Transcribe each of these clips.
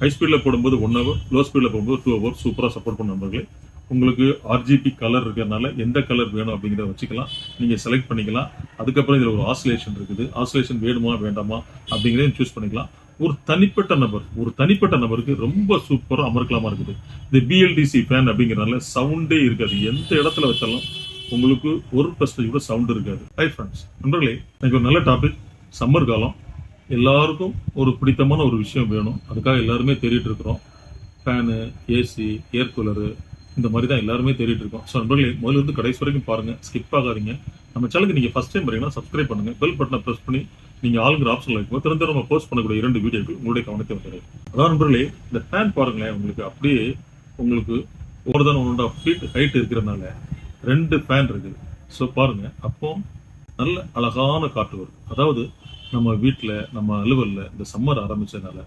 High ஸ்பீடில் போடும்போது one hour low ஸ்பீடில் போகும்போது டூ ஹவர் சூப்பராக சப்போர்ட் பண்ண நண்பர்களே. உங்களுக்கு ஆர்ஜிபி கலர் இருக்கிறதுனால எந்த கலர் வேணும் அப்படிங்கிறத வச்சுக்கலாம். நீங்கள் செலக்ட் பண்ணிக்கலாம். அதுக்கப்புறம் இதில் ஒரு ஆசிலேஷன் இருக்குது. ஆசிலேஷன் வேணுமா வேண்டாமா அப்படிங்கிறதையும் சூஸ் பண்ணிக்கலாம். ஒரு தனிப்பட்ட நபர் ஒரு தனிப்பட்ட நபருக்கு ரொம்ப சூப்பராக அமர்க்கலாமா இருக்குது. இந்த பிஎல்டிசி ஃபேன் அப்படிங்கிறனால சவுண்டே இருக்காது. எந்த இடத்துல வச்சாலும் உங்களுக்கு ஒரு பர்சன்டேஜ் கூட சவுண்ட் இருக்காது. ஹை ஃப்ரெண்ட்ஸ் நண்பர்களே எனக்கு ஒரு நல்ல டாபிக் சம்மர் காலம். எல்லாருக்கும் ஒரு பிடித்தமான ஒரு விஷயம் வேணும். அதுக்காக எல்லாருமே தேடிட்டு இருக்கிறோம். ஃபேனு ஏசி ஏர் கூலரு இந்த மாதிரி தான் எல்லாருமே தேடிட்டு இருக்கோம். ஸோ நண்பர்களே முதல்ல இருந்து கடைசி வரைக்கும் பாருங்க. ஸ்கிப் ஆகாதீங்க. நம்ம சேனலுக்கு நீங்கள் ஃபஸ்ட் டைம் வரீங்கன்னா சப்ஸ்கிரைப் பண்ணுங்க. பெல் பட்டனை ப்ரெஸ் பண்ணி நீங்கள் ஆளுங்கிற ஆப்ஷன்ல இருக்கும் திறந்த நம்ம போஸ்ட் பண்ணக்கூடிய இரண்டு வீடியோக்கள் உங்களுடைய கவனத்தை வந்துடுது அதான் நண்பர்களே இந்த ஃபேன் பாருங்களேன் உங்களுக்கு அப்படியே உங்களுக்கு ஓர் தான் one and half feet height இருக்கிறதுனால ரெண்டு ஃபேன் இருக்குது. ஸோ பாருங்க. அப்போ நல்ல அழகான காற்று வரும். அதாவது நம்ம வீட்டில் நம்ம அலுவலில் இந்த சம்மர் ஆரம்பிச்சதுனால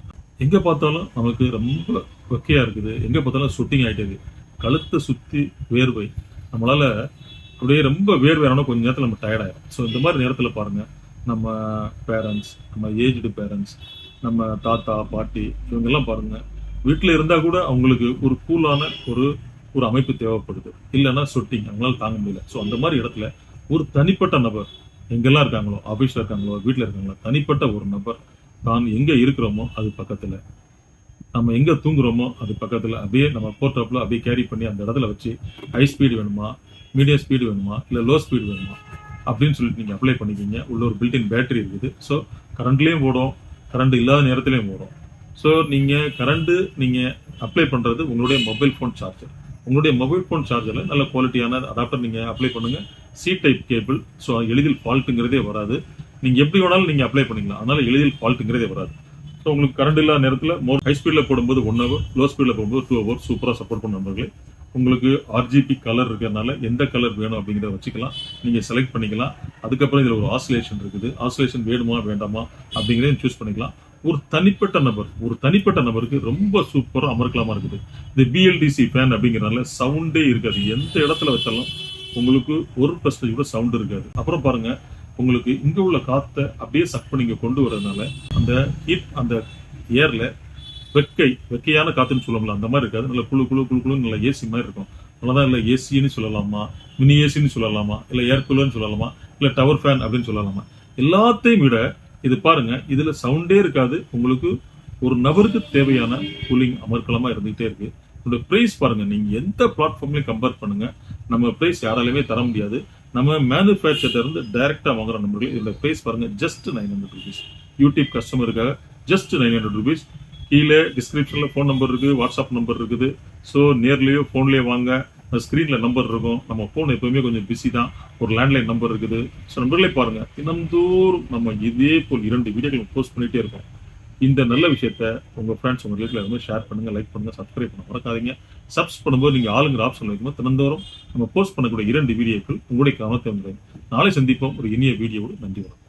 எங்கே பார்த்தாலும் நமக்கு ரொம்ப வெக்கையா இருக்குது. எங்கே பார்த்தாலும் சுட்டிங் ஆயிட்டே கழுத்தை சுத்தி வேர்வை. நம்மளால அப்படியே ரொம்ப வேர்வையான கொஞ்ச நேரத்தில் நம்ம டயர்ட் ஸோ இந்த மாதிரி நேரத்தில் பாருங்க. நம்ம பேரண்ட்ஸ் நம்ம ஏஜ்டு பேரண்ட்ஸ் நம்ம தாத்தா பாட்டி இவங்கெல்லாம் பாருங்க. வீட்டில் இருந்தா கூட அவங்களுக்கு ஒரு கூலான ஒரு ஒரு அமைப்பு தேவைப்படுது. இல்லைன்னா சொட்டிங் அவங்களால தாங்க முடியல. ஸோ அந்த மாதிரி இடத்துல ஒரு தனிப்பட்ட நபர் எங்கெல்லாம் இருக்காங்களோ ஆஃபீஸில் இருக்காங்களோ வீட்டில் இருக்காங்களோ தனிப்பட்ட ஒரு நபர் தான் எங்கே இருக்கிறோமோ அது பக்கத்தில். நம்ம எங்கே தூங்குறோமோ அது பக்கத்தில். அப்படியே நம்ம போர்ட்டப்பில் அப்படியே கேரி பண்ணி அந்த இடத்துல வச்சு ஹை ஸ்பீடு வேணுமா மீடியம் ஸ்பீடு வேணுமா இல்லை லோ ஸ்பீடு வேணுமா அப்படின்னு சொல்லிட்டு நீங்கள் அப்ளை பண்ணிக்கிங்க உள்ள ஒரு பில்டின் பேட்டரி இருக்குது. ஸோ கரண்ட்லேயும் ஓடும் கரண்ட் இல்லாத நேரத்துலையும் ஓடும். ஸோ நீங்கள் கரண்ட்டு நீங்கள் அப்ளை பண்ணுறது உங்களுடைய மொபைல் ஃபோன் சார்ஜர் உங்களுடைய மொபைல் ஃபோன் சார்ஜரில் நல்ல குவாலிட்டியான அடாப்டர் நீங்கள் அப்ளை பண்ணுங்கள் சி டைப் கேபிள் ஸோ எளிதில் ஃபால்ட்டுங்கிறதே வராது. நீங்க எப்படி வேணாலும் நீங்கள் அப்ளை பண்ணிக்கலாம். அதனால் எளிதில் ஃபால்ட்டுங்கிறதே வராது. ஸோ உங்களுக்கு கரண்ட் இல்லாத நேரத்தில் மோர் ஹை ஸ்பீடில் போடும்போது ஒன் ஹவர் லோ ஸ்பீடில் போகும்போது டூ ஹவர் சூப்பராக சப்போர்ட் பண்ண நண்பர்களே. உங்களுக்கு ஆர்ஜிபி கலர் இருக்கிறதுனால எந்த கலர் வேணும் அப்படிங்கிறத வச்சுக்கலாம். நீங்கள் செலக்ட் பண்ணிக்கலாம். அதுக்கப்புறம் இதில் ஒரு ஆசிலேஷன் இருக்குது. ஆசிலேஷன் வேணுமா வேண்டாமா அப்படிங்கிறதையும் சூஸ் பண்ணிக்கலாம். ஒரு தனிப்பட்ட நபர் ஒரு தனிப்பட்ட நபருக்கு ரொம்ப சூப்பராக அமர்க்கலாமா இருக்குது. இந்த பிஎல்டிசி ஃபேன் அப்படிங்கிறதுனால சவுண்டே இருக்காது. எந்த இடத்துல வச்சாலும் உங்களுக்கு ஒரு பிரச்சனை கூட சவுண்ட் இருக்காது. அப்புறம் பாருங்க உங்களுக்கு இங்க உள்ள காற்றை அப்படியே சக் பண்ணி கொண்டு வரதுனால அந்த ஹீட் அந்த ஏர்ல வெக்கை வெக்கையான காத்துன்னு சொல்லலாம் அந்த மாதிரி இருக்காது. நல்ல குழு குழு குழு குழுன்னு நல்ல ஏசி மாதிரி இருக்கும். நல்லதான் இல்லை ஏசின்னு சொல்லலாமா? மினி ஏசின்னு சொல்லலாமா? இல்லை ஏர் கூலர்னு சொல்லலாமா? இல்ல டவர் ஃபேன் அப்படின்னு சொல்லலாமா? எல்லாத்தையும் விட இது பாருங்க இதுல சவுண்டே இருக்காது. உங்களுக்கு ஒரு நபருக்கு தேவையான கூலிங் அமர்க்கலமா இருந்துகிட்டே இருக்கு. இதோட ப்ரைஸ் பாருங்க நீங்க எந்த பிளாட்ஃபார்ம்லையும் கம்பேர் பண்ணுங்க. நம்ம பிரைஸ் யாராலையுமே தர முடியாது. நம்ம மேனுஃபேக்சர்ல இருந்து டைரக்டா வாங்குற நம்பர்கள் இதோட பிரைஸ் பாருங்க just nine hundred rupees YouTube கஸ்டமருக்காக just nine hundred rupees கீழே டிஸ்கிரிப்ஷன்ல ஃபோன் நம்பர் இருக்கு வாட்ஸ்அப் நம்பர் இருக்குது. ஸோ நேர்லயோ ஃபோன்லேயே வாங்க ஸ்க்ரீனில் நம்பர் இருக்கும். நம்ம ஃபோன் எப்பவுமே கொஞ்சம் பிஸி தான். ஒரு லேண்ட்லைன் நம்பர் இருக்குது. ஸோ நம்பர்களே பாருங்க தினந்தோறும் நம்ம இதே போல் இரண்டு வீடியோக்கள் போஸ்ட் பண்ணிட்டே இருக்கோம். இந்த நல்ல விஷயத்த உங்க ஃப்ரெண்ட்ஸ் உங்க ரிலேட்டிவ் வந்து ஷேர் பண்ணுங்க லைக் பண்ணுங்கள் சப்ஸ்கிரைப் பண்ண மறக்காதீங்க. சப்ஸ் பண்ணும்போது நீங்கள் ஆளுங்கிற ஆப்ஷன் வைக்கும்போது தினந்தோறும் நம்ம போஸ்ட் பண்ணக்கூடிய இரண்டு வீடியோக்கள் உங்களுடைய கவனத்தை வந்து நாளை சந்திப்போம். ஒரு இனிய வீடியோவோடு நன்றி வணக்கம்.